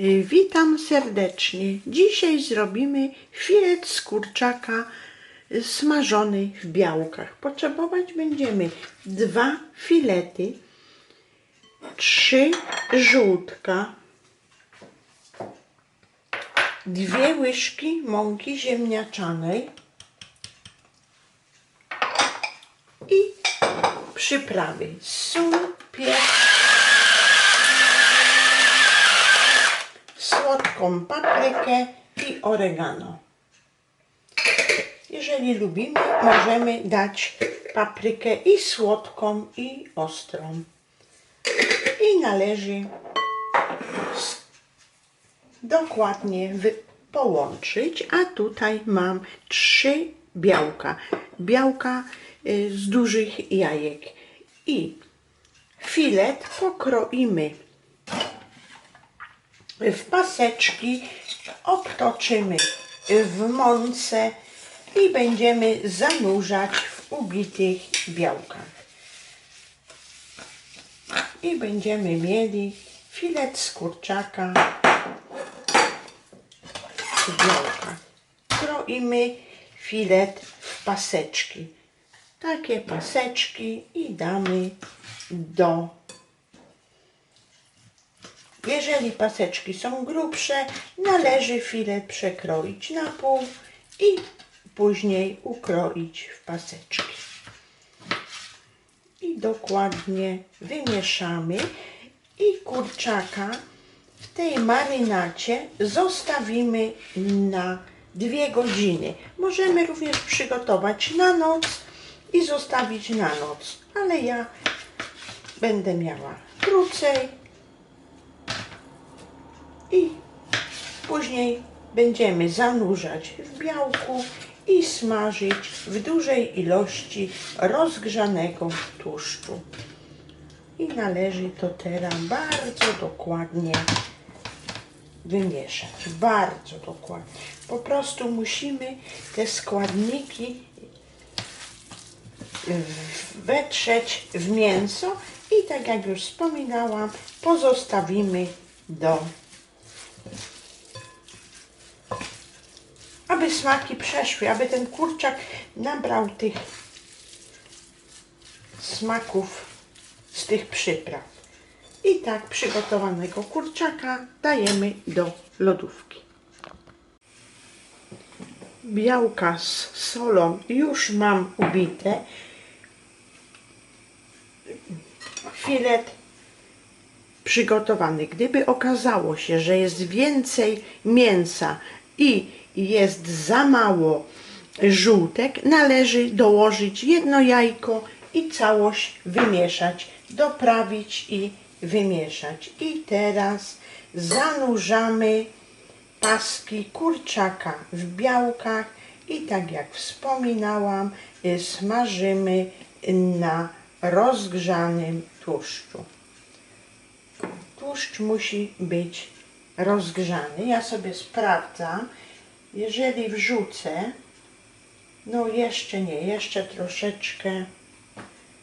Witam serdecznie. Dzisiaj zrobimy filet z kurczaka smażony w białkach. Potrzebować będziemy dwa filety, trzy żółtka, dwie łyżki mąki ziemniaczanej i przyprawy sól, pieprz, paprykę i oregano. Jeżeli lubimy, możemy dać paprykę i słodką, i ostrą. I należy dokładnie połączyć, a tutaj mam trzy białka. Białka y, z dużych jajek. I filet pokroimy w paseczki, obtoczymy w mące i będziemy zanurzać w ubitych białkach. I będziemy mieli filet z kurczaka w białkach. Kroimy filet w paseczki. Takie paseczki i damy do jeżeli paseczki są grubsze, należy filet przekroić na pół i później ukroić w paseczki. I dokładnie wymieszamy i kurczaka w tej marynacie zostawimy na dwie godziny. Możemy również przygotować na noc i zostawić na noc, ale ja będę miała krócej i później będziemy zanurzać w białku i smażyć w dużej ilości rozgrzanego tłuszczu. I należy to teraz bardzo dokładnie wymieszać. Bardzo dokładnie. Po prostu musimy te składniki wetrzeć w mięso i tak jak już wspominałam, pozostawimy do aby smaki przeszły, aby ten kurczak nabrał tych smaków z tych przypraw. I tak przygotowanego kurczaka dajemy do lodówki. Białka z solą już mam ubite. Filet przygotowany. Gdyby okazało się, że jest więcej mięsa i jest za mało żółtek, należy dołożyć jedno jajko i całość wymieszać, doprawić i wymieszać. I teraz zanurzamy paski kurczaka w białkach i tak jak wspominałam, y, smażymy na rozgrzanym tłuszczu tłuszcz musi być rozgrzany. Ja sobie sprawdzam. Jeżeli wrzucę, no jeszcze nie, jeszcze troszeczkę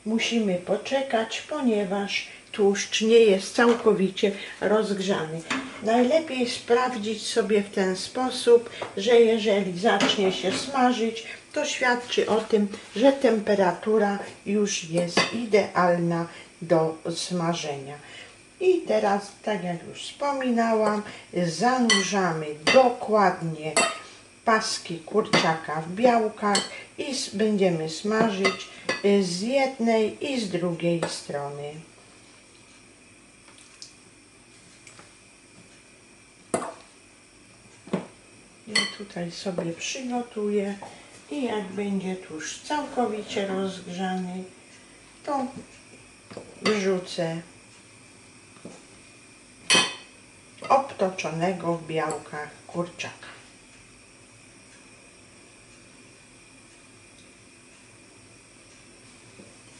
musimy poczekać, ponieważ tłuszcz nie jest całkowicie rozgrzany. Najlepiej sprawdzić sobie w ten sposób, że jeżeli zacznie się smażyć, to świadczy o tym, że temperatura już jest idealna do smażenia. I teraz, tak jak już wspominałam, zanurzamy dokładnie paski kurczaka w białkach i będziemy smażyć y, z jednej i z drugiej strony. Ja tutaj sobie przygotuję i jak będzie tłuszcz całkowicie rozgrzany, to wrzucę obtoczonego w białkach kurczaka.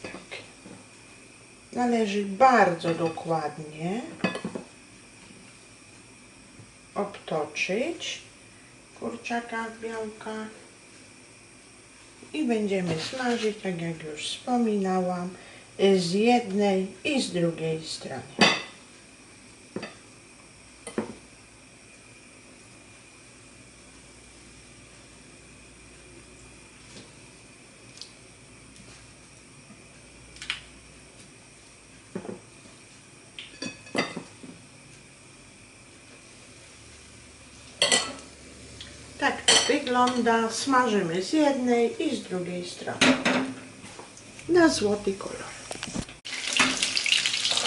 Tak. Należy bardzo dokładnie obtoczyć kurczaka w białkach i będziemy smażyć, tak jak już wspominałam, z jednej i z drugiej strony. Tak to wygląda. Smażymy z jednej i z drugiej strony. Na złoty kolor.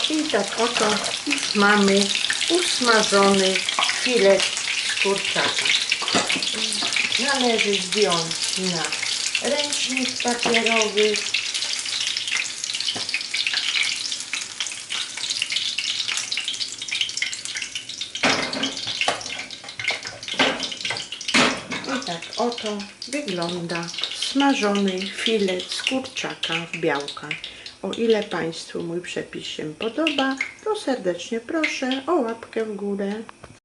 I tak oto mamy usmażony filet z kurczaka. Należy zdjąć na ręcznik papierowy. I tak oto wygląda smażony filet z kurczaka w białkach. O ile Państwu mój przepis się podoba, to serdecznie proszę o łapkę w górę.